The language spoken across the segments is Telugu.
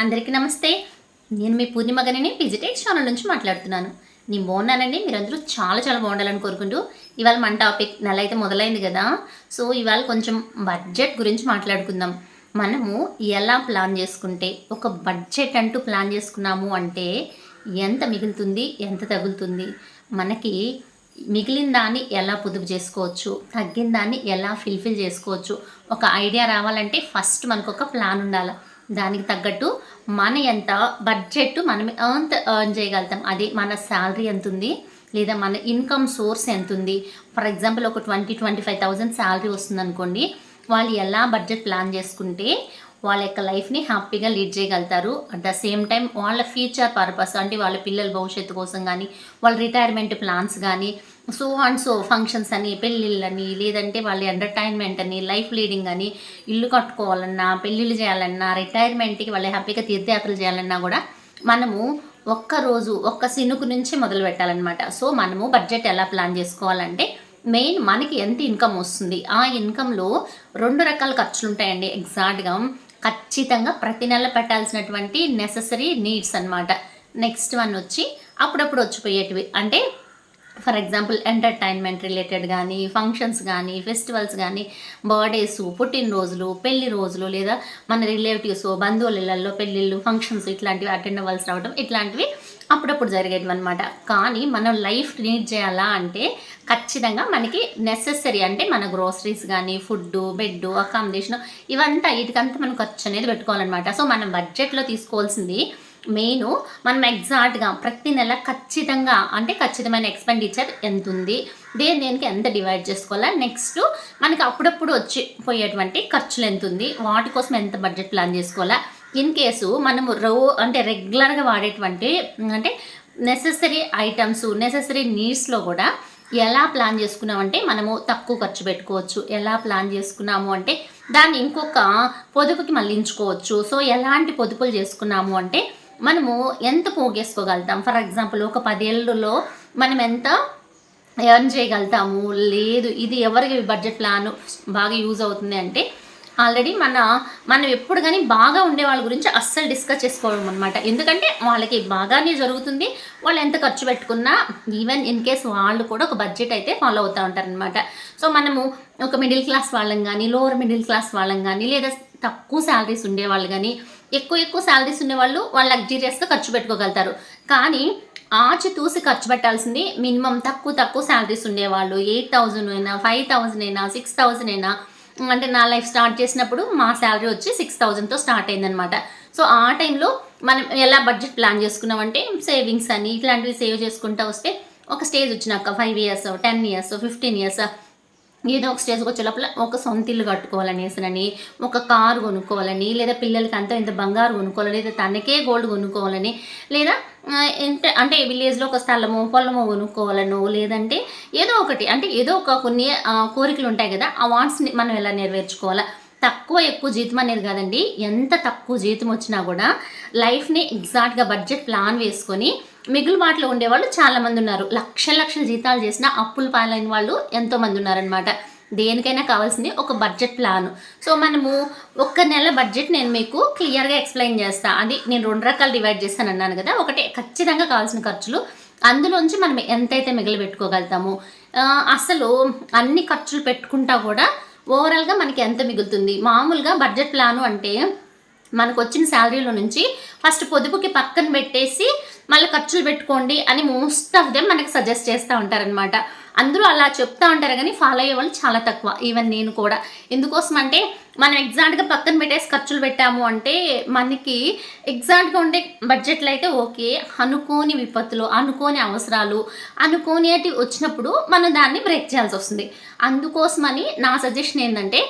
అందరికీ నమస్తే. నేను మీ పూర్ణిమ గనిని విజిటేట్ ఛానల్ నుంచి మాట్లాడుతున్నాను. నేను బాగున్నానండి. మీరందరూ చాలా చాలా బాగుండాలని కోరుకుంటూ ఇవాళ మన టాపిక్ నెల అయితే మొదలైంది కదా. సో ఇవాళ కొంచెం బడ్జెట్ గురించి మాట్లాడుకుందాం. మనము ఎలా ప్లాన్ చేసుకుంటే ఒక బడ్జెట్ అంటూ ప్లాన్ చేసుకున్నాము అంటే ఎంత మిగులుతుంది ఎంత తగులుతుంది మనకి మిగిలిన దాన్ని ఎలా పొదుపు చేసుకోవచ్చు తగ్గిన దాన్ని ఎలా ఫిల్ఫిల్ చేసుకోవచ్చు ఒక ఐడియా రావాలంటే ఫస్ట్ మనకు ఒక ప్లాన్ ఉండాలి. దానికి తగ్గట్టు మన ఎంత బడ్జెట్ మనం ఎంత ఎర్న్ చేయగలుగుతాం. అది మన శాలరీ ఎంత ఉంది లేదా మన ఇన్కమ్ సోర్స్ ఎంత ఉంది ఫర్ ఎగ్జాంపుల్ ఒక twenty twenty five thousand salary వస్తుంది అనుకోండి వాళ్ళు ఎలా బడ్జెట్ ప్లాన్ చేసుకుంటే వాళ్ళ యొక్క లైఫ్ని హ్యాపీగా లీడ్ చేయగలుగుతారు. అట్ ద సేమ్ టైం వాళ్ళ ఫ్యూచర్ పర్పస్ అంటే వాళ్ళ పిల్లల భవిష్యత్తు కోసం కానీ వాళ్ళ రిటైర్మెంట్ ప్లాన్స్ కానీ సో అండ్ సో ఫంక్షన్స్ అని పెళ్ళిళ్ళని లేదంటే వాళ్ళ ఎంటర్టైన్మెంట్ అని లైఫ్ లీడింగ్ అని ఇల్లు కట్టుకోవాలన్నా పెళ్ళిళ్ళు చేయాలన్నా రిటైర్మెంట్కి వాళ్ళ హ్యాపీగా తీర్థయాత్రలు చేయాలన్నా కూడా మనము ఒక్క రోజు ఒక్క సినుకు నుంచి మొదలు పెట్టాలన్నమాట. సో మనము బడ్జెట్ ఎలా ప్లాన్ చేసుకోవాలంటే మెయిన్ మనకి ఎంత ఇన్కమ్ వస్తుంది? ఆ ఇన్కంలో రెండు రకాల ఖర్చులు ఉంటాయండి. ఎగ్జాక్ట్గా ఖచ్చితంగా ప్రతి నెల పెట్టాల్సినటువంటి నెససరీ నీడ్స్ అనమాట నెక్స్ట్ వన్ వచ్చి అప్పుడప్పుడు వచ్చిపోయేటివి. అంటే ఫర్ ఎగ్జాంపుల్ ఎంటర్టైన్మెంట్ రిలేటెడ్ కానీ ఫంక్షన్స్ కానీ ఫెస్టివల్స్ కానీ బర్త్డేస్ పుట్టినరోజులు పెళ్ళి రోజులు లేదా మన రిలేటివ్స్ బంధువుల పెళ్ళిళ్ళు ఫంక్షన్స్ ఇట్లాంటివి అటెండ్ అవ్వాల్సి రావడం ఇట్లాంటివి అప్పుడప్పుడు జరిగేటివి అనమాట కానీ మనం లైఫ్ నీడ్ చేయాలా అంటే ఖచ్చితంగా మనకి నెససరీ అంటే మన గ్రోసరీస్ కానీ ఫుడ్ బెడ్ అకామిడేషన్ ఇవంతా వీటికంతా మనం ఖర్చు అనేది పెట్టుకోవాలన్నమాట. సో మనం బడ్జెట్లో తీసుకోవాల్సింది మెయిన్ మనం ఎగ్జాక్ట్గా ప్రతి నెల ఖచ్చితంగా అంటే ఖచ్చితమైన ఎక్స్పెండిచర్ ఎంత ఉంది దేని దేనికి ఎంత డివైడ్ చేసుకోవాలా? నెక్స్ట్ మనకి అప్పుడప్పుడు వచ్చి పోయేటువంటి ఖర్చులు ఎంత ఉంది వాటి కోసం ఎంత బడ్జెట్ ప్లాన్ చేసుకోవాలా? ఇన్ కేసు మనము రో అంటే రెగ్యులర్గా వాడేటువంటి అంటే నెససరీ ఐటమ్స్ నెససరీ నీడ్స్లో కూడా ఎలా ప్లాన్ చేసుకున్నామంటే మనము తక్కువ ఖర్చు పెట్టుకోవచ్చు. ఎలా ప్లాన్ చేసుకున్నాము అంటే దాన్ని ఇంకొక పొదుపుకి మళ్ళించుకోవచ్చు సో ఎలాంటి పొదుపులు చేసుకున్నాము అంటే మనము ఎంత పోగేసుకోగలుగుతాం? ఫర్ ఎగ్జాంపుల్ ఒక పదేళ్ళలో మనం ఎంత ఎర్న్ చేయగలుగుతాము? లేదు ఇది ఎవరికి బడ్జెట్ ప్లాన్ బాగా యూజ్ అవుతుంది అంటే ఆల్రెడీ మన మనం ఎప్పుడు కానీ బాగా ఉండే వాళ్ళ గురించి అస్సలు డిస్కస్ చేసుకోవడం అనమాట ఎందుకంటే వాళ్ళకి బాగానే జరుగుతుంది. వాళ్ళు ఎంత ఖర్చు పెట్టుకున్నా ఈవెన్ ఇన్ కేస్ వాళ్ళు కూడా ఒక బడ్జెట్ అయితే ఫాలో అవుతూ ఉంటారనమాట సో మనము ఒక మిడిల్ క్లాస్ వాళ్ళం కానీ లోవర్ మిడిల్ క్లాస్ వాళ్ళం కానీ లేదా తక్కువ శాలరీస్ ఉండేవాళ్ళు కానీ ఎక్కువ ఎక్కువ శాలరీస్ ఉండేవాళ్ళు వాళ్ళు లగ్జీరియస్గా ఖర్చు పెట్టుకోగలుగుతారు. కానీ ఆచి తూసి ఖర్చు పెట్టాల్సింది మినిమం తక్కువ తక్కువ శాలరీస్ ఉండేవాళ్ళు ఎయిట్ థౌజండ్ అయినా ఫైవ్ థౌజండ్ అయినా సిక్స్ థౌజండ్ అయినా అంటే నా లైఫ్ స్టార్ట్ చేసినప్పుడు మా శాలరీ వచ్చి సిక్స్ థౌజండ్తో స్టార్ట్ అయిందనమాట సో ఆ టైంలో మనం ఎలా బడ్జెట్ ప్లాన్ చేసుకున్నామంటే సేవింగ్స్ అని ఇట్లాంటివి సేవ్ చేసుకుంటూ వస్తే ఒక స్టేజ్ వచ్చినాక five years ten years fifteen years ఏదో ఒక స్టేజ్కి వచ్చే లోపల ఒక సొంత ఇల్లు కట్టుకోవాలనేసినని ఒక కారు కొనుక్కోవాలని లేదా పిల్లలకి అంతా ఇంత బంగారు కొనుక్కోవాలని లేదా తనకే గోల్డ్ కొనుక్కోవాలని లేదా ఎంత అంటే విలేజ్లో ఒక స్థలము పొలము కొనుక్కోవాలనో లేదంటే ఏదో ఒకటి అంటే ఏదో ఒక కొన్ని కోరికలు ఉంటాయి కదా ఆ వాంట్స్ని మనం ఎలా నెరవేర్చుకోవాలా? తక్కువ ఎక్కువ జీతం అనేది కాదండి ఎంత తక్కువ జీతం వచ్చినా కూడా లైఫ్ని ఎగ్జాక్ట్గా బడ్జెట్ ప్లాన్ వేసుకొని మిగులు బాటలో ఉండేవాళ్ళు చాలామంది ఉన్నారు. లక్షల లక్షల జీతాలు చేసిన అప్పులు పాలైన వాళ్ళు ఎంతోమంది ఉన్నారనమాట దేనికైనా కావాల్సింది ఒక బడ్జెట్ ప్లాన్ సో మనము ఒక్క నెల బడ్జెట్ నేను మీకు క్లియర్గా ఎక్స్ప్లెయిన్ చేస్తా. అది నేను రెండు రకాలు డివైడ్ చేస్తాను అన్నాను కదా. ఒకటి ఖచ్చితంగా కావాల్సిన ఖర్చులు. అందులోంచి మనం ఎంతైతే మిగిలి పెట్టుకోగలుగుతాము అసలు అన్ని ఖర్చులు పెట్టుకుంటా కూడా ఓవరాల్గా మనకి ఎంత మిగులుతుంది? మామూలుగా బడ్జెట్ ప్లాను అంటే మనకు వచ్చిన శాలరీలో నుంచి ఫస్ట్ పొదుపుకి పక్కన పెట్టేసి మళ్ళీ ఖర్చులు పెట్టుకోండి అని మోస్ట్ ఆఫ్ దెమ్ మనకి సజెస్ట్ చేస్తూ ఉంటారనమాట అందరూ అలా చెప్తా ఉంటారు కానీ ఫాలో అయ్యే వాళ్ళు చాలా తక్కువ. ఈవెన్ నేను కూడా. ఎందుకోసం అంటే మనం ఎగ్జాక్ట్గా పక్కన పెట్టేసి ఖర్చులు పెట్టాము అంటే మనకి ఎగ్జాక్ట్గా ఉండే బడ్జెట్లో అయితే ఓకే అనుకోని విపత్తులు అనుకోని అవసరాలు అనుకోనిటి వచ్చినప్పుడు మనం దాన్ని బ్రేక్ చేయాల్సి వస్తుంది. అందుకోసమని నా సజెషన్ ఏంటంటే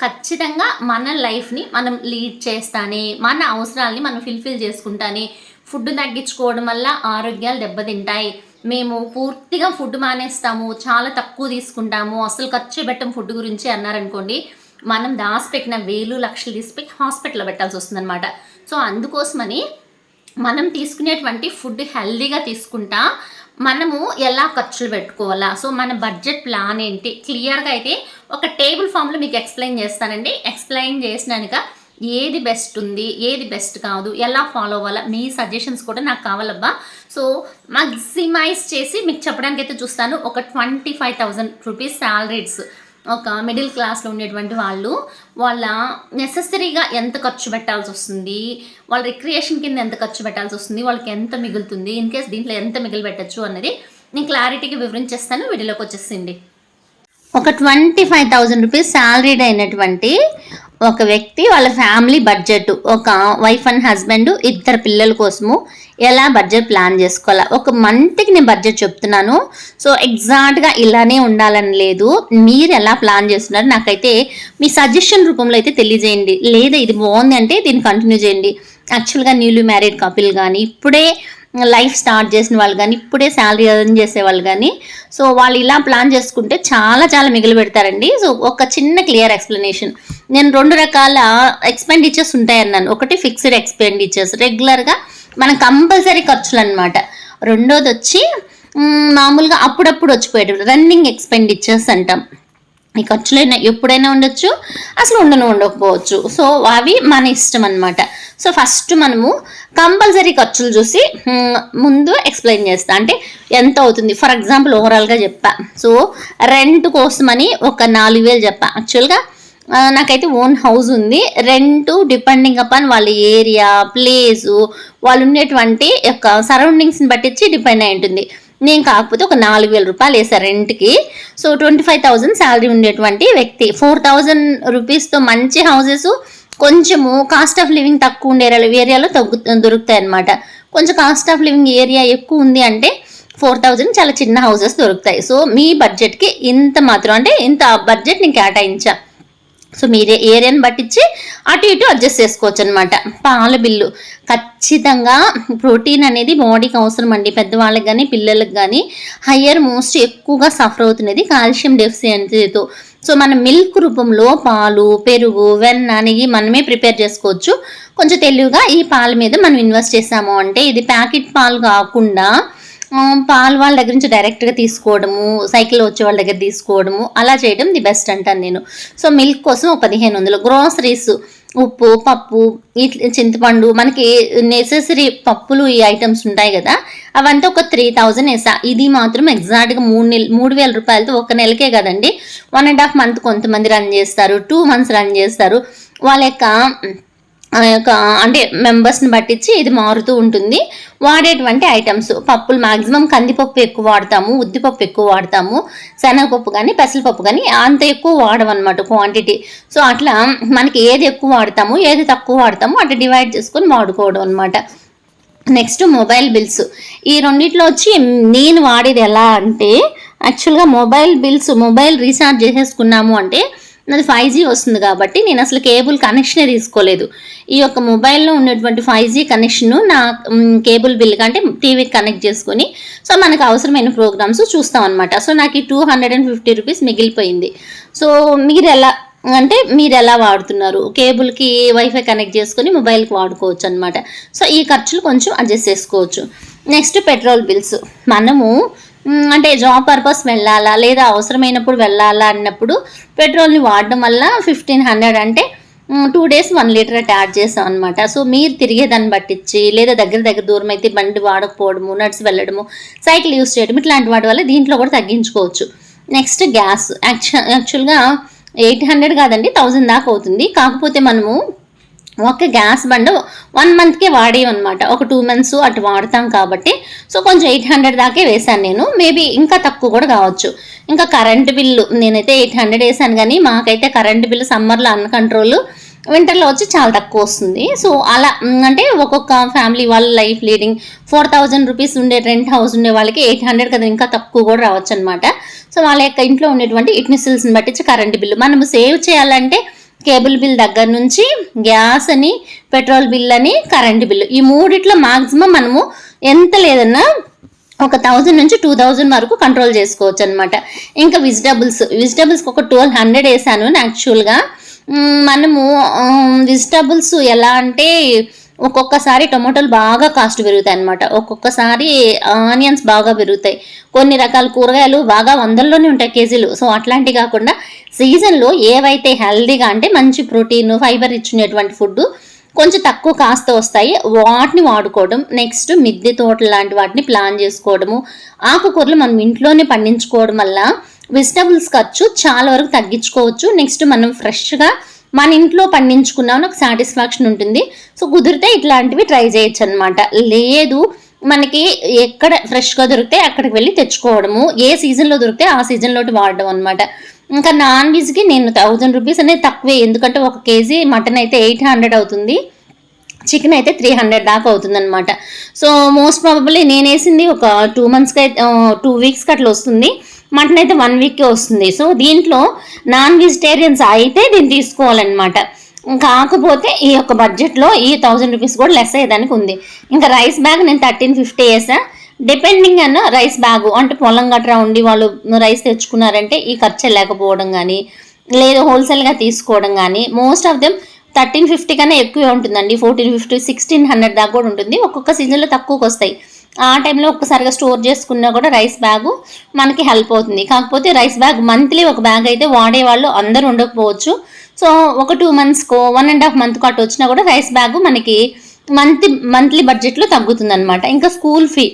ఖచ్చితంగా మన లైఫ్ని మనం లీడ్ చేస్తానే మన అవసరాలని మనం ఫిల్ఫిల్ చేసుకుంటానే ఫుడ్ తగ్గించుకోవడం వల్ల ఆరోగ్యాలు దెబ్బతింటాయి. మేము పూర్తిగా ఫుడ్ మానేస్తాము చాలా తక్కువ తీసుకుంటాము అసలు ఖర్చు పెట్టం ఫుడ్ గురించి అన్నారనుకోండి మనం దాచిపెట్టిన వేలు లక్షలు తీసిపెట్టి హాస్పిటల్లో పెట్టాల్సి వస్తుందన్నమాట. సో అందుకోసమని మనం తీసుకునేటువంటి ఫుడ్ హెల్దీగా తీసుకుంటా మనము ఎలా ఖర్చులు పెట్టుకోవాలా? సో మన బడ్జెట్ ప్లాన్ ఏంటి? క్లియర్గా అయితే ఒక టేబుల్ ఫామ్లో మీకు ఎక్స్ప్లెయిన్ చేస్తానండి. ఎక్స్ప్లెయిన్ చేసినాక ఏది బెస్ట్ ఉంది ఏది బెస్ట్ కాదు ఎలా ఫాలో అవ్వాలా మీ సజెషన్స్ కూడా నాకు కావాలబ్బా. సో మాక్సిమైజ్ చేసి మీకు చెప్పడానికి అయితే చూస్తాను. ఒక twenty five thousand rupees salaries ఒక మిడిల్ క్లాస్లో ఉండేటువంటి వాళ్ళు వాళ్ళ నెససరీగా ఎంత ఖర్చు పెట్టాల్సి వస్తుంది వాళ్ళ రిక్రియేషన్ కింద ఎంత ఖర్చు పెట్టాల్సి వస్తుంది వాళ్ళకి ఎంత మిగులుతుంది ఇన్ కేస్ దీంట్లో ఎంత మిగిలి పెట్టచ్చు అన్నది నేను క్లారిటీగా వివరించేస్తాను వీడియోలోకి వచ్చేసింది. ఒక twenty five thousand rupees salaried అయినటువంటి ఒక వ్యక్తి వాళ్ళ ఫ్యామిలీ బడ్జెట్ ఒక వైఫ్ అండ్ హస్బెండ్ ఇద్దరు పిల్లల కోసము ఎలా బడ్జెట్ ప్లాన్ చేసుకోవాలా? ఒక మంత్కి నేను బడ్జెట్ చెప్తున్నాను. సో ఎగ్జాక్ట్గా ఇలానే ఉండాలని లేదు. మీరు ఎలా ప్లాన్ చేస్తున్నారు? నాకైతే మీ సజెషన్ రూపంలో అయితే తెలియజేయండి. లేదా ఇది బాగుంది అంటే దీన్ని కంటిన్యూ చేయండి. యాక్చువల్గా న్యూలీ మ్యారీడ్ కపిల్ కానీ ఇప్పుడే లైఫ్ స్టార్ట్ చేసిన వాళ్ళు కానీ ఇప్పుడే శాలరీ ఎర్న్ చేసే వాళ్ళు కానీ సో వాళ్ళు ఇలా ప్లాన్ చేసుకుంటే చాలా చాలా మిగిలి పెడతారండి. సో ఒక చిన్న క్లియర్ ఎక్స్ప్లెనేషన్. నేను రెండు రకాల ఎక్స్పెండిచర్స్ ఉంటాయన్నాను ఒకటి ఫిక్స్డ్ ఎక్స్పెండిచర్స్. రెగ్యులర్గా మన కంపల్సరీ ఖర్చులు అనమాట రెండోది వచ్చి మామూలుగా అప్పుడప్పుడు వచ్చిపోయేటప్పుడు రన్నింగ్ ఎక్స్పెండిచర్స్ అంటాం. ఈ ఖర్చులైనా ఎప్పుడైనా ఉండొచ్చు అసలు ఉండను ఉండకపోవచ్చు. సో అవి మన ఇష్టం అనమాట సో ఫస్ట్ మనము కంపల్సరీ ఖర్చులు చూసి ముందు ఎక్స్ప్లెయిన్ చేస్తా. అంటే ఎంత అవుతుంది? ఫర్ ఎగ్జాంపుల్ ఓవరాల్గా చెప్పా. సో రెంట్ కోసమని ఒక నాలుగు వేలు చెప్పా. యాక్చువల్గా నాకైతే ఓన్ హౌస్ ఉంది. రెంట్ డిపెండింగ్ అపాన్ వాళ్ళ ఏరియా ప్లేసు వాళ్ళు ఉండేటువంటి యొక్క సరౌండింగ్స్ని బట్టించి డిపెండ్ అయి ఉంటుంది. నేను కాకపోతే ఒక నాలుగు వేల రూపాయలు వేసా రెంట్కి. So twenty five thousand salary ఉండేటువంటి వ్యక్తి. ఫోర్ థౌజండ్ రూపీస్తో మంచి హౌసెస్ కొంచెము కాస్ట్ ఆఫ్ లివింగ్ తక్కువ ఉండే ఏరియాలో తగ్గు దొరుకుతాయి అనమాట కొంచెం కాస్ట్ ఆఫ్ లివింగ్ ఏరియా ఎక్కువ ఉంది అంటే ఫోర్ థౌజండ్ చాలా చిన్న హౌసెస్ దొరుకుతాయి. సో మీ బడ్జెట్కి ఇంత మాత్రం అంటే ఇంత బడ్జెట్ నేను కేటాయించా. సో మీరే ఏరియాని పట్టించి అటు ఇటు అడ్జస్ట్ చేసుకోవచ్చు అనమాట పాల బిల్లు. ఖచ్చితంగా ప్రోటీన్ అనేది బాడీకి అవసరం అండి పెద్దవాళ్ళకి కానీ పిల్లలకు కానీ హయ్యర్ మోస్ట్ ఎక్కువగా సఫర్ అవుతున్నది కాల్షియం డెఫిషియన్సీతో సో మనం మిల్క్ రూపంలో పాలు పెరుగు వెన్న అనేది మనమే ప్రిపేర్ చేసుకోవచ్చు. కొంచెం తెలివిగా ఈ పాల మీద మనం ఇన్వెస్ట్ చేసాము అంటే ఇది ప్యాకెట్ పాలు కాకుండా పాలు వాళ్ళ దగ్గర నుంచి డైరెక్ట్గా తీసుకోవడము సైకిల్ వచ్చే వాళ్ళ దగ్గర తీసుకోవడము అలా చేయడం ది బెస్ట్ అంటాను నేను. సో మిల్క్ కోసం ఒక పదిహేను వందలు. గ్రోసరీస్ ఉప్పు పప్పు ఇట్లా చింతపండు మనకి నెసెసరీ పప్పులు ఈ ఐటమ్స్ ఉంటాయి కదా అవంతా ఒక త్రీ థౌజండ్ వేసా ఇది మాత్రం ఎగ్జాక్ట్గా మూడు నెల మూడు వేల రూపాయలతో ఒక నెలకే కదండి. వన్ అండ్ హాఫ్ మంత్ కొంతమంది రన్ చేస్తారు టూ మంత్స్ రన్ చేస్తారు. వాళ్ళ యొక్క యొక్క అంటే మెంబర్స్ని బట్టించి ఇది మారుతూ ఉంటుంది. వాడేటువంటి ఐటమ్స్ పప్పులు మాక్సిమం కందిపప్పు ఎక్కువ వాడతాము ఉద్దిపప్పు ఎక్కువ వాడతాము శనగపప్పు కానీ పెసరపప్పు కానీ అంత ఎక్కువ వాడమన్నమాట క్వాంటిటీ సో అట్లా మనకి ఏది ఎక్కువ వాడతాము ఏది తక్కువ వాడతాము అట్లా డివైడ్ చేసుకొని వాడుకోవడం అనమాట నెక్స్ట్ మొబైల్ బిల్స్ ఈ రెండిట్లో వచ్చి నేను వాడేది ఎలా అంటే యాక్చువల్గా మొబైల్ బిల్స్ మొబైల్ రీఛార్జ్ చేసేసుకున్నాము అంటే నాది ఫైవ్ జీ వస్తుంది కాబట్టి నేను అసలు కేబుల్ కనెక్షనే తీసుకోలేదు. ఈ యొక్క మొబైల్లో ఉన్నటువంటి ఫైవ్ జీ కనెక్షన్ నా కేబుల్ బిల్ కంటే టీవీకి కనెక్ట్ చేసుకొని సో మనకు అవసరమైన ప్రోగ్రామ్స్ చూస్తాం అనమాట సో నాకు ఈ two hundred and fifty rupees మిగిలిపోయింది. సో మీరు ఎలా అంటే మీరు ఎలా వాడుతున్నారు కేబుల్కి వైఫై కనెక్ట్ చేసుకొని మొబైల్కి వాడుకోవచ్చు అనమాట సో ఈ ఖర్చులు కొంచెం అడ్జస్ట్ చేసుకోవచ్చు. నెక్స్ట్ పెట్రోల్ బిల్స్ మనము అంటే జాబ్ పర్పస్ వెళ్ళాలా లేదా అవసరమైనప్పుడు వెళ్ళాలా అన్నప్పుడు పెట్రోల్ని వాడడం వల్ల ఫిఫ్టీన్ హండ్రెడ్ అంటే two days one litre at add చేస్తాం అనమాట సో మీరు తిరిగేదాన్ని పట్టించి లేదా దగ్గర దగ్గర దూరం అయితే బండి వాడకపోవడము నడిచి వెళ్ళడము సైకిల్ యూస్ చేయడం ఇట్లాంటి వాటి వల్ల దీంట్లో కూడా తగ్గించుకోవచ్చు. నెక్స్ట్ గ్యాస్ యాక్చువల్ యాక్చువల్గా ఎయిట్ హండ్రెడ్ కాదండి థౌజండ్ దాకా అవుతుంది. కాకపోతే మనము ఒక గ్యాస్ బండ్ వన్ మంత్కే వాడేవన్నమాట. ఒక టూ మంత్స్ అటు వాడతాం కాబట్టి. సో కొంచెం ఎయిట్ హండ్రెడ్ దాకే వేశాను నేను. మేబీ ఇంకా తక్కువ కూడా కావచ్చు. ఇంకా కరెంటు బిల్లు నేనైతే ఎయిట్ హండ్రెడ్ వేసాను కానీ మాకైతే కరెంటు బిల్లు సమ్మర్లో అన్ కంట్రోల్ వింటర్లో వచ్చి చాలా తక్కువ వస్తుంది. సో అలా అంటే ఒక్కొక్క ఫ్యామిలీ వాళ్ళ life leading four thousand rupees ఉండే రెంట్ హౌస్ ఉండే వాళ్ళకి ఎయిట్ హండ్రెడ్ కదా ఇంకా తక్కువ కూడా రావచ్చు అనమాట సో వాళ్ళ యొక్క ఇంట్లో ఉండేటువంటి ఇట్నిసిల్స్ని బట్టి కరెంటు బిల్లు. మనం సేవ్ చేయాలంటే కేబుల్ బిల్ దగ్గర నుంచి గ్యాస్ అని పెట్రోల్ బిల్ అని కరెంటు బిల్లు ఈ మూడిట్లో మాక్సిమం మనము ఎంత లేదన్నా ఒక థౌజండ్ నుంచి టూ థౌజండ్ వరకు కంట్రోల్ చేసుకోవచ్చు అనమాట ఇంకా వెజిటబుల్స్ వెజిటబుల్స్కి ఒక ట్వెల్వ్ హండ్రెడ్ వేసాను యాక్చువల్గా. మనము వెజిటబుల్స్ ఎలా అంటే ఒక్కొక్కసారి టొమాటోలు బాగా కాస్ట్ పెరుగుతాయి అనమాట ఒక్కొక్కసారి ఆనియన్స్ బాగా పెరుగుతాయి. కొన్ని రకాల కూరగాయలు బాగా వందల్లోనే ఉంటాయి కేజీలు. సో అట్లాంటివి కాకుండా సీజన్లో ఏవైతే హెల్దీగా అంటే మంచి ప్రోటీన్ ఫైబర్ ఇచ్చినటువంటి ఫుడ్ కొంచెం తక్కువ కాస్త వస్తాయి. వాటిని వాడుకోవడం నెక్స్ట్ మిద్దె తోటలు లాంటి వాటిని ప్లాన్ చేసుకోవడము ఆకుకూరలు మనం ఇంట్లోనే పండించుకోవడం వల్ల వెజిటబుల్స్ ఖర్చు చాలా వరకు తగ్గించుకోవచ్చు. నెక్స్ట్ మనం ఫ్రెష్గా మన ఇంట్లో పండించుకున్నామని ఒక సాటిస్ఫాక్షన్ ఉంటుంది. సో కుదిరితే ఇట్లాంటివి ట్రై చేయొచ్చు అనమాట లేదు మనకి ఎక్కడ ఫ్రెష్గా దొరికితే అక్కడికి వెళ్ళి తెచ్చుకోవడము. ఏ సీజన్లో దొరికితే ఆ సీజన్లోటి వాడడం అనమాట ఇంకా నాన్ వెజ్కి నేను థౌజండ్ రూపీస్ అనేది తక్కువే. ఎందుకంటే ఒక కేజీ మటన్ అయితే ఎయిట్ హండ్రెడ్ అవుతుంది. చికెన్ అయితే త్రీ హండ్రెడ్ దాకా అవుతుందన్నమాట. సో మోస్ట్ ప్రాబబ్లీ నేను వేసింది ఒక టూ మంత్స్కి అయితే టూ వీక్స్కి అట్లా వస్తుంది. మటన్ అయితే వన్ వీక్కే వస్తుంది. సో దీంట్లో నాన్ వెజిటేరియన్స్ అయితే దీన్ని తీసుకోవాలన్నమాట. కాకపోతే ఈ యొక్క బడ్జెట్లో ఈ థౌజండ్ రూపీస్ కూడా లెస్ అయ్యేదానికి ఉంది. ఇంకా రైస్ బ్యాగ్ నేను థర్టీన్ ఫిఫ్టీ వేసా. డిపెండింగ్ అన్న రైస్ బ్యాగ్ అంటే పొలం గట్రా ఉండి వాళ్ళు రైస్ తెచ్చుకున్నారంటే ఈ ఖర్చు లేకపోవడం కానీ లేదు హోల్సేల్గా తీసుకోవడం కానీ most of them thirteen fifty కన్నా ఎక్కువే ఉంటుందండి. ఫోర్టీన్ ఫిఫ్టీ సిక్స్టీన్ హండ్రెడ్ దాకా కూడా ఉంటుంది. ఒక్కొక్క సీజన్లో తక్కువకి వస్తాయి ఆ టైంలో ఒక్కసారిగా స్టోర్ చేసుకున్నా కూడా రైస్ బ్యాగు మనకి హెల్ప్ అవుతుంది. కాకపోతే రైస్ బ్యాగ్ మంత్లీ ఒక బ్యాగ్ అయితే వాడేవాళ్ళు అందరూ ఉండకపోవచ్చు. సో ఒక టూ మంత్స్కో వన్ అండ్ హాఫ్ మంత్కో అటు వచ్చినా కూడా రైస్ బ్యాగ్ మనకి మంత్ మంత్లీ బడ్జెట్లో తగ్గుతుందనమాట ఇంకా స్కూల్ ఫీ.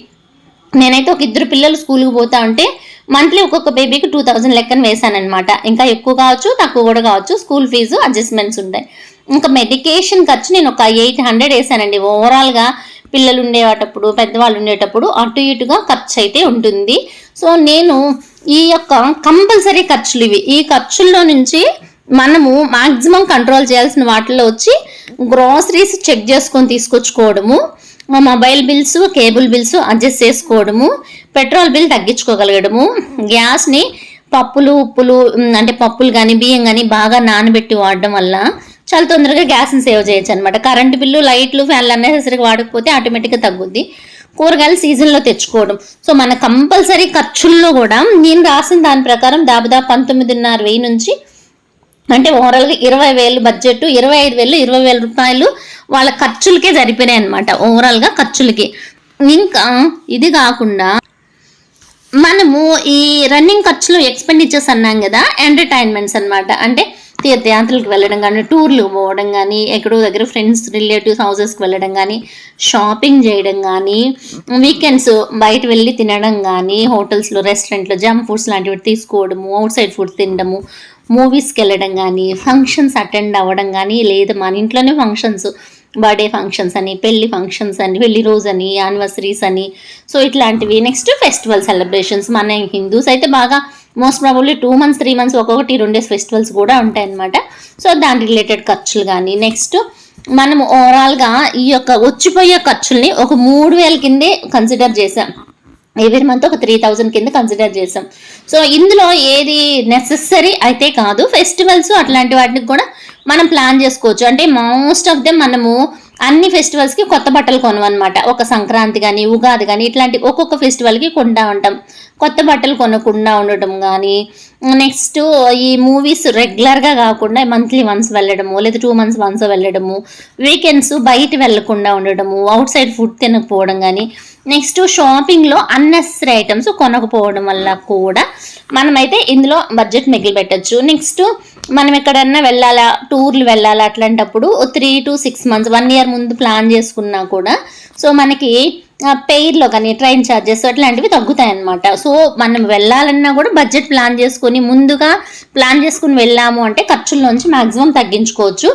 నేనైతే ఒక ఇద్దరు పిల్లలు స్కూల్కి పోతా ఉంటే మంత్లీ ఒక్కొక్క బేబీకి టూ థౌజండ్ లెక్కన వేశానమాట ఇంకా ఎక్కువ కావచ్చు తక్కువ కూడా కావచ్చు స్కూల్ ఫీజు అడ్జస్ట్మెంట్స్ ఉంటాయి. ఇంకా మెడికేషన్ ఖర్చు నేను ఒక ఎయిట్ హండ్రెడ్ వేసానండి ఓవరాల్గా పిల్లలు ఉండేటప్పుడు పెద్దవాళ్ళు ఉండేటప్పుడు అటు ఇటుగా ఖర్చు అయితే ఉంటుంది. సో నేను ఈ యొక్క కంపల్సరీ ఖర్చులు ఇవి. ఈ ఖర్చుల్లో నుంచి మనము మాక్సిమం కంట్రోల్ చేయాల్సిన వాటిల్లో వచ్చి గ్రాసరీస్ చెక్ చేసుకొని తీసుకొచ్చుకోవడము మా mobile bills cable bills adjust చేసుకోవడము పెట్రోల్ బిల్ తగ్గించుకోగలగడము గ్యాస్ని పప్పులు ఉప్పులు అంటే పప్పులు కానీ బియ్యం కానీ బాగా నానబెట్టి వాడడం వల్ల చాలా తొందరగా గ్యాస్ని సేవ్ చేయొచ్చు అనమాట కరెంటు బిల్లు లైట్లు ఫ్యాన్లు అన్నెసరిగా వాడకపోతే ఆటోమేటిక్గా తగ్గుద్ది. కూరగాయలు సీజన్లో తెచ్చుకోవడం. సో మన కంపల్సరీ ఖర్చుల్లో కూడా నేను రాసిన దాని ప్రకారం దాదాపు పంతొమ్మిదిన్నర వెయ్యి నుంచి అంటే ఓవరాల్గా ఇరవై వేలు బడ్జెట్ ఇరవై ఐదు వేలు ఇరవై వేల రూపాయలు వాళ్ళ ఖర్చులకే సరిపోయినాయి అనమాట ఓవరాల్గా ఖర్చులకి. ఇంకా ఇది కాకుండా మనము ఈ రన్నింగ్ ఖర్చులు ఎక్స్పెండిచర్స్ అన్నాం కదా ఎంటర్టైన్మెంట్స్ అనమాట అంటే తీర్థయాత్రలకు వెళ్ళడం కానీ టూర్లు పోవడం కానీ ఎక్కడో దగ్గర ఫ్రెండ్స్ రిలేటివ్స్ హౌసెస్కి వెళ్ళడం కానీ షాపింగ్ చేయడం కానీ వీకెండ్స్ బయట వెళ్ళి తినడం కానీ హోటల్స్లో రెస్టారెంట్లో జంక్ ఫుడ్స్ లాంటివి తీసుకోవడము అవుట్ సైడ్ ఫుడ్ తినడము మూవీస్కి వెళ్ళడం కానీ ఫంక్షన్స్ అటెండ్ అవ్వడం కానీ లేదు మన ఇంట్లోనే ఫంక్షన్స్ బర్త్డే ఫంక్షన్స్ అని పెళ్ళి ఫంక్షన్స్ అని పెళ్ళి రోజు అని యానివర్సరీస్ అని. సో ఇట్లాంటివి. నెక్స్ట్ ఫెస్టివల్ సెలబ్రేషన్స్ మన హిందూస్ అయితే బాగా most probably two months three months ఒక్కొక్కటి రెండే ఫెస్టివల్స్ కూడా ఉంటాయన్నమాట. సో దాని రిలేటెడ్ ఖర్చులు కానీ నెక్స్ట్ మనం ఓవరాల్గా ఈ యొక్క వచ్చిపోయే ఖర్చుల్ని ఒక మూడు వేల కిందే కన్సిడర్ చేసాం. ఎవ్రీ మంత్ ఒక త్రీ థౌజండ్ కింద కన్సిడర్ చేసాం. సో ఇందులో ఏది నెసెసరీ అయితే కాదు ఫెస్టివల్స్ అట్లాంటి వాటికి కూడా మనం ప్లాన్ చేసుకోవచ్చు. అంటే మోస్ట్ ఆఫ్ దెమ్ మనము అన్ని ఫెస్టివల్స్కి కొత్త బట్టలు కొనవన్నమాట. ఒక సంక్రాంతి కానీ ఉగాది కానీ ఇట్లాంటి ఒక్కొక్క ఫెస్టివల్కి కొంటా ఉంటాం. కొత్త బట్టలు కొనకుండా ఉండటం కానీ నెక్స్ట్ ఈ మూవీస్ రెగ్యులర్గా కాకుండా మంత్లీ వన్స్ వెళ్ళడము లేదా టూ మంత్స్ వన్స్ వెళ్ళడము వీకెండ్స్ బయట వెళ్ళకుండా ఉండడము అవుట్ సైడ్ ఫుడ్ తినకపోవడం కానీ నెక్స్ట్ షాపింగ్లో అన్నెసరీ ఐటమ్స్ కొనకపోవడం వల్ల కూడా మనమైతే ఇందులో బడ్జెట్ మిగిలిపెట్టచ్చు. నెక్స్ట్ మనం ఎక్కడన్నా వెళ్ళాలా టూర్లు వెళ్ళాలా అట్లాంటప్పుడు three to six months one year ముందు ప్లాన్ చేసుకున్నా కూడా సో మనకి పెయిర్లో కానీ ట్రైన్ ఛార్జెస్ అట్లాంటివి తగ్గుతాయి అన్నమాట సో మనం వెళ్ళాలన్నా కూడా బడ్జెట్ ప్లాన్ చేసుకొని ముందుగా ప్లాన్ చేసుకుని వెళ్ళాము అంటే ఖర్చుల్లోంచి మ్యాక్సిమం తగ్గించుకోవచ్చు.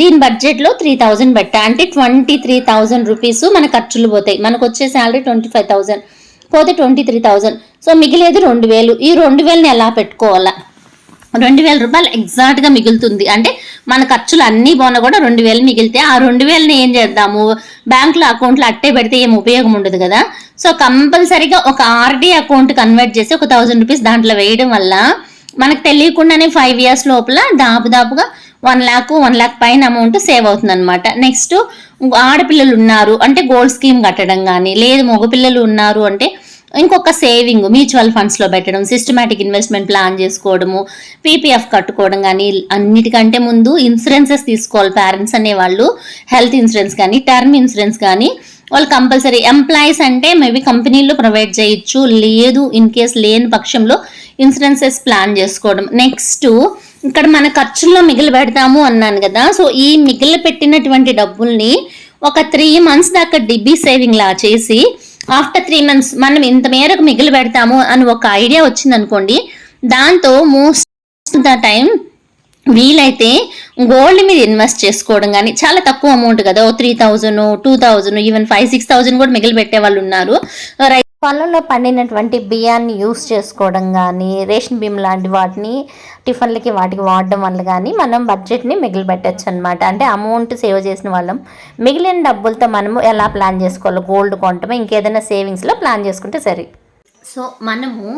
దీని బడ్జెట్లో త్రీ థౌజండ్ పెట్టా. అంటే ట్వంటీ త్రీ థౌజండ్ రూపీస్ మన ఖర్చులు పోతాయి. మనకు వచ్చే శాలరీ ట్వంటీ ఫైవ్ థౌజండ్ పోతే ట్వంటీ త్రీ థౌజండ్. సో మిగిలేది రెండు వేలు. ఈ రెండు వేలని ఎలా పెట్టుకోవాలా? రెండు వేల రూపాయలు ఎగ్జాక్ట్గా మిగులుతుంది. అంటే మన ఖర్చులు అన్నీ పోనా కూడా రెండు వేలు మిగిలితే ఆ రెండు వేలని ఏం చేద్దాము? బ్యాంకులో అకౌంట్లో అట్టే పెడితే ఏం ఉపయోగం ఉండదు కదా? సో కంపల్సరీగా ఒక ఆర్డీ అకౌంట్ కన్వర్ట్ చేసి ఒక థౌజండ్ రూపీస్ దాంట్లో వేయడం వల్ల మనకు తెలియకుండానే ఫైవ్ ఇయర్స్ లోపల దాపుదాపుగా వన్ ల్యాక్ వన్ ల్యాక్ పైన అమౌంట్ సేవ్ అవుతుంది అనమాట నెక్స్ట్ ఆడపిల్లలు ఉన్నారు అంటే గోల్డ్ స్కీమ్ కట్టడం కానీ లేదు మగపిల్లలు ఉన్నారు అంటే ఇంకొక సేవింగ్ మ్యూచువల్ ఫండ్స్లో పెట్టడం సిస్టమేటిక్ ఇన్వెస్ట్మెంట్ ప్లాన్ చేసుకోవడము పీపీఎఫ్ కట్టుకోవడం కానీ అన్నిటికంటే ముందు ఇన్సూరెన్సెస్ తీసుకోవాలి పేరెంట్స్ అనేవాళ్ళు హెల్త్ ఇన్సూరెన్స్ కానీ టర్మ్ ఇన్సూరెన్స్ కానీ వాళ్ళు కంపల్సరీ ఎంప్లాయీస్ అంటే మేబీ కంపెనీల్లో ప్రొవైడ్ చేయొచ్చు. లేదు ఇన్ కేస్ లేని పక్షంలో ఇన్సూరెన్సెస్ ప్లాన్ చేసుకోవడం. నెక్స్ట్ ఇక్కడ మన ఖర్చుల్లో మిగిలి పెడతాము అన్నాను కదా. సో ఈ మిగిలి పెట్టినటువంటి డబ్బుల్ని ఒక త్రీ మంత్స్ దాకా డిబీ సేవింగ్ లా చేసి ఆఫ్టర్ త్రీ మంత్స్ మనం ఇంత మేరకు మిగిలి పెడతాము అని ఒక ఐడియా వచ్చింది అనుకోండి దాంతో మోస్ట్ ద టైం వీలైతే గోల్డ్ మీద ఇన్వెస్ట్ చేసుకోవడం కానీ చాలా తక్కువ అమౌంట్ కదా three thousand two thousand even five six thousand కూడా మిగిలి పెట్టే వాళ్ళు ఉన్నారు. రై- పొలంలో పండినటువంటి బియ్యాన్ని యూస్ చేసుకోవడం కానీ రేషన్ బియ్యం లాంటి వాటిని టిఫిన్లకి వాటికి వాడడం వల్ల కానీ మనం బడ్జెట్ని మిగిలి పెట్టచ్చు అనమాట అంటే అమౌంట్ సేవ్ చేసిన వాళ్ళం. మిగిలిన డబ్బులతో మనము ఎలా ప్లాన్ చేసుకోవాలో? గోల్డ్ కొంటమో? ఇంకేదైనా సేవింగ్స్లో ప్లాన్ చేసుకుంటే సరే. సో మనము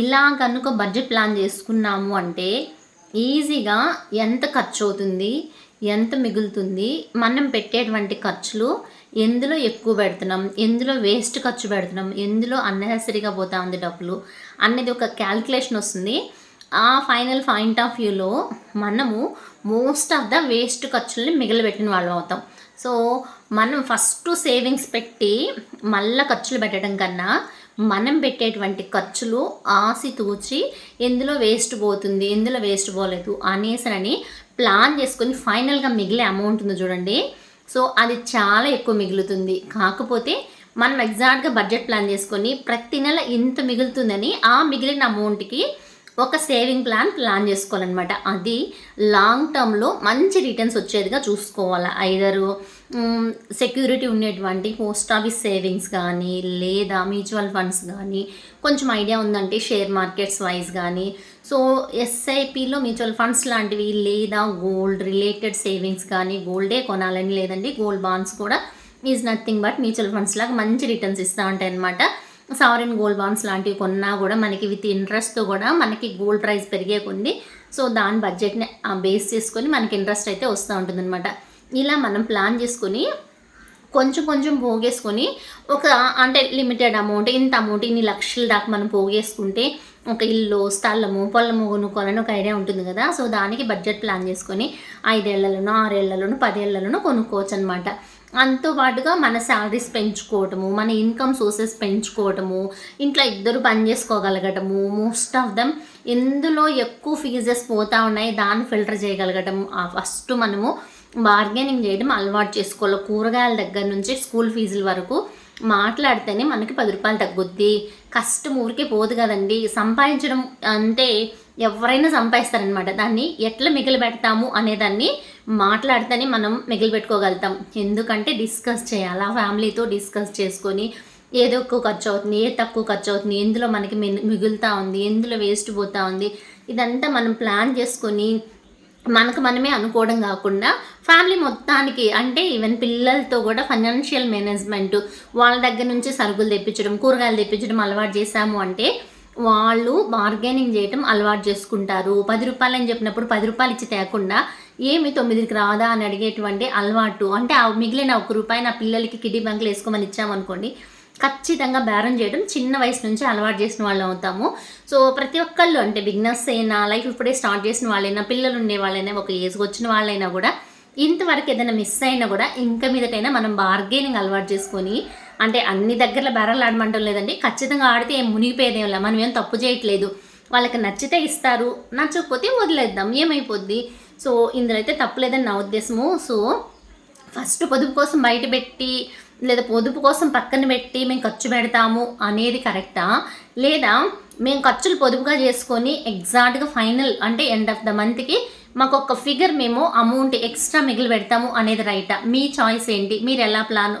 ఇలా కనుక బడ్జెట్ ప్లాన్ చేసుకున్నాము అంటే ఈజీగా ఎంత ఖర్చు అవుతుంది ఎంత మిగులుతుంది? మనం పెట్టేటువంటి ఖర్చులు ఎందులో ఎక్కువ పెడుతున్నాం? ఎందులో వేస్ట్ ఖర్చు పెడుతున్నాం? ఎందులో అన్నెసరీగా పోతా ఉంది డబ్బులు? అనేది ఒక క్యాల్కులేషన్ వస్తుంది. ఆ ఫైనల్ పాయింట్ ఆఫ్ వ్యూలో మనము మోస్ట్ ఆఫ్ ద వేస్ట్ ఖర్చుల్ని మిగిలిపెట్టిన వాళ్ళం అవుతాం. సో మనం ఫస్ట్ సేవింగ్స్ పెట్టి మళ్ళీ ఖర్చులు పెట్టడం కన్నా మనం పెట్టేటువంటి ఖర్చులు ఆసి తూచి ఎందులో వేస్ట్ పోతుంది ఎందులో వేస్ట్ పోలేదు అనేసనని ప్లాన్ చేసుకొని ఫైనల్గా మిగిలే అమౌంట్ ఉంది చూడండి. సో అది చాలా ఎక్కువ మిగులుతుంది. కాకపోతే మనం ఎగ్జాక్ట్గా బడ్జెట్ ప్లాన్ చేసుకొని ప్రతి నెల ఇంత మిగులుతుందని ఆ మిగిలిన అమౌంట్కి ఒక సేవింగ్ ప్లాన్ ప్లాన్ చేసుకోవాలన్నమాట. అది లాంగ్ టర్మ్లో మంచి రిటర్న్స్ వచ్చేదిగా చూసుకోవాలి. ఐదరు సెక్యూరిటీ ఉండేటువంటి పోస్ట్ ఆఫీస్ సేవింగ్స్ కానీ లేదా మ్యూచువల్ ఫండ్స్ కానీ కొంచెం ఐడియా ఉందంటే షేర్ మార్కెట్స్ వైజ్ కానీ సో ఎస్ఐపిలో మ్యూచువల్ ఫండ్స్ లాంటివి లేదా గోల్డ్ రిలేటెడ్ సేవింగ్స్ కానీ గోల్డే కొనాలని లేదండి. గోల్డ్ బాండ్స్ కూడా is nothing but mutual funds లాగా మంచి రిటర్న్స్ ఇస్తూ ఉంటాయి అనమాట సావరిన్ గోల్డ్ బాండ్స్ లాంటివి కొన్నా కూడా మనకి విత్ ఇంట్రెస్ట్ కూడా మనకి గోల్డ్ ప్రైస్ పెరిగే కొన్ని సో దాని బడ్జెట్ని బేస్ చేసుకొని మనకి ఇంట్రెస్ట్ అయితే వస్తూ ఉంటుందన్నమాట. ఇలా మనం ప్లాన్ చేసుకొని కొంచెం కొంచెం పోగేసుకొని ఒక అంటే లిమిటెడ్ అమౌంట్ ఇంత అమౌంట్ ఇన్ని లక్షల దాకా మనం పోగేసుకుంటే ఒక ఇల్లు స్థలము పొలము కొనుక్కోవాలని ఒక ఐడియా ఉంటుంది కదా. సో దానికి బడ్జెట్ ప్లాన్ చేసుకొని ఐదేళ్ళలోనూ ఆరేళ్ళలోనూ పదేళ్ళలోనూ కొనుక్కోవచ్చు అనమాట అంతో పాటుగా మన శాలరీస్ పెంచుకోవటము మన ఇన్కమ్ సోర్సెస్ పెంచుకోవటము ఇంట్లో ఇద్దరు పని చేసుకోగలగటము మోస్ట్ ఆఫ్ దమ్ ఎందులో ఎక్కువ ఫీజెస్ పోతా ఉన్నాయి. దాన్ని ఫిల్టర్ చేయగలగటము. ఫస్ట్ మనము బార్గెనింగ్ చేయడం అలవాటు చేసుకోవాలి. కూరగాయల దగ్గర నుంచి స్కూల్ ఫీజుల వరకు మాట్లాడితేనే మనకి పది రూపాయలు తగ్గుద్ది. కష్టం ఊరికే పోదు కదండి. సంపాదించడం అంటే ఎవరైనా సంపాదిస్తారనమాట దాన్ని ఎట్లా మిగిలి పెడతాము అనేదాన్ని మాట్లాడితేనే మనం మిగిలి పెట్టుకోగలుగుతాం ఎందుకంటే డిస్కస్ చేయాలి. ఆ ఫ్యామిలీతో డిస్కస్ చేసుకొని ఏదో ఎక్కువ ఖర్చు అవుతుంది ఏ తక్కువ ఖర్చు అవుతుంది ఎందులో మనకి మిగులుతూ ఉంది ఎందులో వేస్ట్ పోతూ ఉంది. ఇదంతా మనం ప్లాన్ చేసుకొని మనకు మనమే అనుకోవడం కాకుండా ఫ్యామిలీ మొత్తానికి అంటే ఈవెన్ పిల్లలతో కూడా ఫైనాన్షియల్ మేనేజ్మెంట్ వాళ్ళ దగ్గర నుంచి సరుకులు తెప్పించడం కూరగాయలు తెప్పించడం అలవాటు చేశాము అంటే వాళ్ళు బార్గెనింగ్ చేయటం అలవాటు చేసుకుంటారు. పది రూపాయలు అని చెప్పినప్పుడు పది రూపాయలు ఇచ్చి తేకుండా ఏమి తొమ్మిదికి రాదా అని అడిగేటువంటి అలవాటు. అంటే మిగిలిన ఒక రూపాయి నా పిల్లలకి కిడ్డీ బ్యాంకులు వేసుకోమని ఇచ్చామనుకోండి ఖచ్చితంగా బేరం చేయడం చిన్న వయసు నుంచి అలవాటు చేసిన వాళ్ళు అవుతాము. సో ప్రతి ఒక్కళ్ళు అంటే బిగ్నెస్ అయినా లైఫ్ ఇప్పుడే స్టార్ట్ చేసిన వాళ్ళైనా పిల్లలు ఉండే వాళ్ళైనా ఒక ఏజ్కి వచ్చిన వాళ్ళైనా కూడా ఇంతవరకు ఏదైనా మిస్ అయినా కూడా ఇంకా మీదటైనా మనం బార్గెనింగ్ అలవాటు చేసుకొని అంటే అన్ని దగ్గరలో బేరాలు ఆడమంటం లేదండి ఖచ్చితంగా ఆడితే ఏం మునిగిపోయేదేం లేదు. మనం ఏం తప్పు చేయట్లేదు. వాళ్ళకి నచ్చితే ఇస్తారు. నచ్చకపోతే వదిలేద్దాం. ఏమైపోద్ది? సో ఇందులో అయితే తప్పులేదని నా ఉద్దేశము. సో ఫస్ట్ పొదుపు కోసం బయట పెట్టి లేదా పొదుపు కోసం పక్కన పెట్టి మేము ఖర్చు పెడతాము అనేది కరెక్టా? లేదా మేము ఖర్చులు పొదుపుగా చేసుకొని ఎగ్జాక్ట్గా ఫైనల్ అంటే ఎండ్ ఆఫ్ ద మంత్కి మాకు ఒక ఫిగర్ మేము అమౌంట్ ఎక్స్ట్రా మిగిలి పెడతాము అనేది రైటా? మీ చాయిస్ ఏంటి? మీరు ఎలా ప్లాన్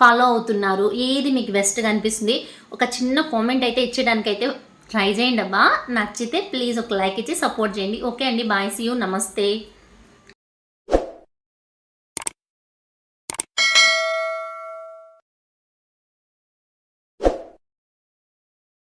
ఫాలో అవుతున్నారు? ఏది మీకు బెస్ట్గా అనిపిస్తుంది ఒక చిన్న కామెంట్ అయితే ఇచ్చేయడానికైతే ట్రై చేయండి అబ్బా. నచ్చితే ప్లీజ్ ఒక లైక్ ఇచ్చి సపోర్ట్ చేయండి. ఓకే అండి. బాయ్. See you. నమస్తే.